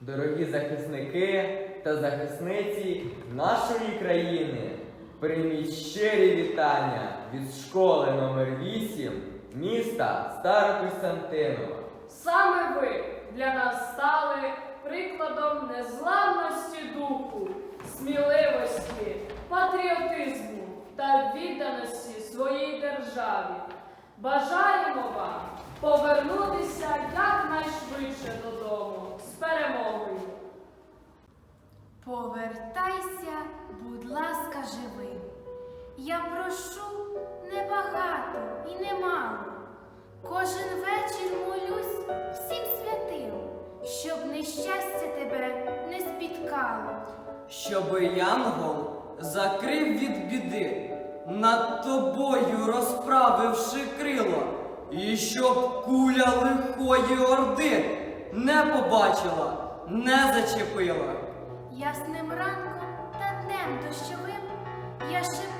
Дорогі захисники та захисниці нашої країни, прийміть щирі вітання від школи номер 8 міста Старокостянтинова. Саме ви для нас стали прикладом незламності духу, сміливості, патріотизму та відданості своїй державі. Бажаємо вам повернутися Повертайся, будь ласка, живим. Я прошу небагато і немало. Кожен вечір молюсь всім святим, щоб нещастя тебе не спіткало. Щоби янгол закрив від біди, над тобою розправивши крило, і щоб куля лихої орди не побачила, не зачепила. Ясним ранком та днем дощовим я усе